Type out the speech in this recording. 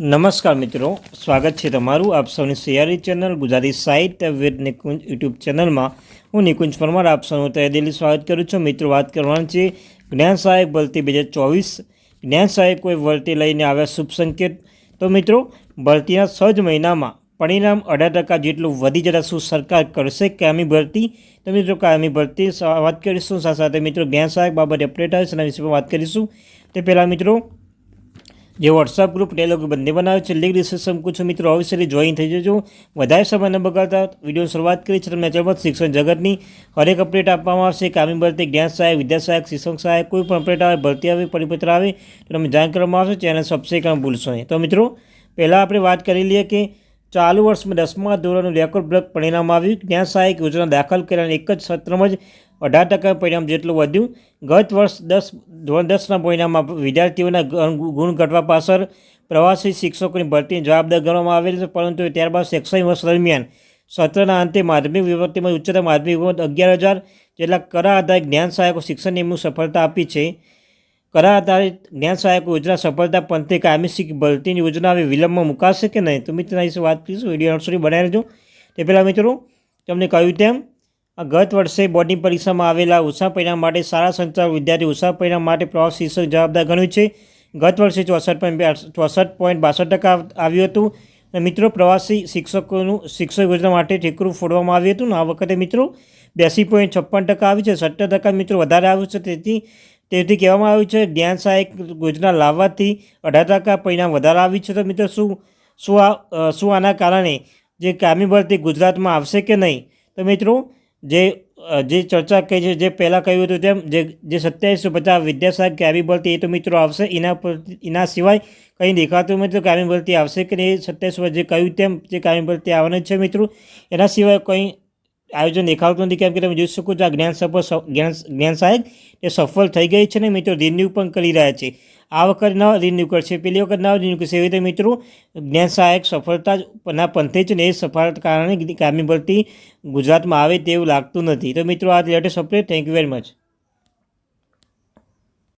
નમસ્કાર મિત્રો, સ્વાગત છે તમારું આપ સૌની સિયારી ચેનલ ગુજરાતી સાહિત્ય વિદ નિકુંજ યુટ્યુબ ચેનલમાં. હું નિકુંજ પરમાર, આપ સૌનું તહે દિલી સ્વાગત કરું છું. મિત્રો, વાત કરવાની છે જ્ઞાન સહાયક ભરતી બે હજાર ચોવીસ. જ્ઞાન સહાયક કોઈ ભરતી લઈને આવ્યા શુભ સંકેત. તો મિત્રો, ભરતીના છ જ મહિનામાં પરિણામ અઢાર ટકા જેટલું વધી જતા શું સરકાર કરશે? કાયમી ભરતી? તો મિત્રો, કાયમી ભરતી વાત કરીશું. સાથે સાથે મિત્રો, જ્ઞાન સહાયક બાબતે અપડેટ આવે છે એના વિશે વાત કરીશું. તે પહેલાં મિત્રો જે વોટ્સઅપ ગ્રુપ ટેલોગ બંને બનાવે છે લિંક ડિસ્ક્રિપ્શન છું મિત્રો અવશ્ય જોઈન થઈ જજો. વધારે સમય ન બગાડતા વીડિયો શરૂઆત કરી છે, તમને ચેનલ શિક્ષણ જગતની હરેક અપડેટ આપવામાં આવશે. કામી ભરતી જ્ઞાન સહાયક, વિદ્યા સહાયક, શિક્ષણ સહાયક, કોઈ પણ અપડેટ આવે, ભરતી આવે, પરિપત્ર આવે, તો તમે જાણ કરવામાં આવશે, ચેનલ સબસ્ક્રાઈબ કરવાનું ભૂલશો નહીં. તો મિત્રો, પહેલાં આપણે વાત કરી લઈએ કે ચાલુ વર્ષમાં દસમા ધોરણનું રેકોર્ડ બ્રેક પરિણામ આવ્યું. જ્ઞાન સહાયક યોજના દાખલ કર્યાના એક જ સત્રમાં જ અઢાર ટકા પરિણામ જેટલું વધ્યું. ગત વર્ષ દસ, ધોરણ દસના પરિણામમાં વિદ્યાર્થીઓના ગુણ ઘટવા પાછળ પ્રવાસી શિક્ષકોની ભરતીની જવાબદાર ગણવામાં આવેલ છે, પરંતુ ત્યારબાદ શૈક્ષણિક વર્ષ દરમિયાન સત્રના અંતે માધ્યમિક વિભક્તિમાં ઉચ્ચતર માધ્યમિક વિભાગમાં અગિયાર હજાર, જેટલા કરા આધારિત જ્ઞાન સહાયકો શિક્ષણ નિયમનું સફળતા આપી છે. કરા આધારિત જ્ઞાન સહાયક યોજના સફળતા પંથે કાયમી શીખ ભરતીની યોજના હવે વિલંબમાં મુકાશે કે નહીં? તો મિત્રો વિશે વાત કરીશું. વીડિયો સુધી બનાવી રહેજો તે પહેલાં મિત્રો, તમને કહ્યું તેમ આ ગત વર્ષે બોર્ડની પરીક્ષામાં આવેલા ઓછા પરિણામ માટે સારા સંચાર વિદ્યાર્થી ઓછા પરિણામ માટે પ્રવાસ શિક્ષક જવાબદાર ગણ્યું છે. ગત વર્ષે ચોસઠ પોઈન્ટ ચોસઠ પોઈન્ટ બાસઠ ટકા આવ્યું હતું. અને મિત્રો, પ્રવાસી શિક્ષકોનું શિક્ષક યોજના માટે ઠેકરું ફોડવામાં આવ્યું હતું. ને આ વખતે મિત્રો બ્યાસી પોઈન્ટ છપ્પન ટકા આવ્યું છે. સત્તર ટકા મિત્રો વધારે આવ્યું છે. તેથી તેથી કહેવામાં આવ્યું છે, જ્ઞાન સહાયક યોજના લાવવાથી અઢાર ટકા પરિણામ વધારે આવ્યું છે. તો મિત્રો, શું શું આ શું આના કારણે જે કામી ભરતી ગુજરાતમાં આવશે કે નહીં? તો મિત્રો જે જે ચર્ચા કહી છે, જે પહેલાં કહ્યું હતું તેમ, જે જે સત્યાવીસો પચાસ વિદ્યાસાગર ભરતી, એ તો મિત્રો આવશે. એના પર, એના સિવાય કંઈ દેખાતું મિત્રો કામી ભરતી આવશે કે નહીં? સત્યાવીસ જે કહ્યું તેમ, જે કામી ભરતી આવવાની છે મિત્રો? એના સિવાય કંઈ આયોજન દેખાતું નથી. કેમ કે તમે જોઈ શકો છો આ જ્ઞાન સભા જ્ઞાન જ્ઞાન સહાયક એ સફળ થઈ ગઈ છે ને મિત્રો, રિન્યૂ પણ કરી રહ્યા છે. આ વખત ન રિન્યૂ કરશે. પેલી વખત ન રિન્યૂ કરશે. એવી રીતે મિત્રો, જ્ઞાન સહાયક સફળતા જ ના પંથે જ ને એ સફળતા કારણે કામી ભરતી ગુજરાતમાં આવે તેવું લાગતું નથી. તો મિત્રો, આ latest update thank you very much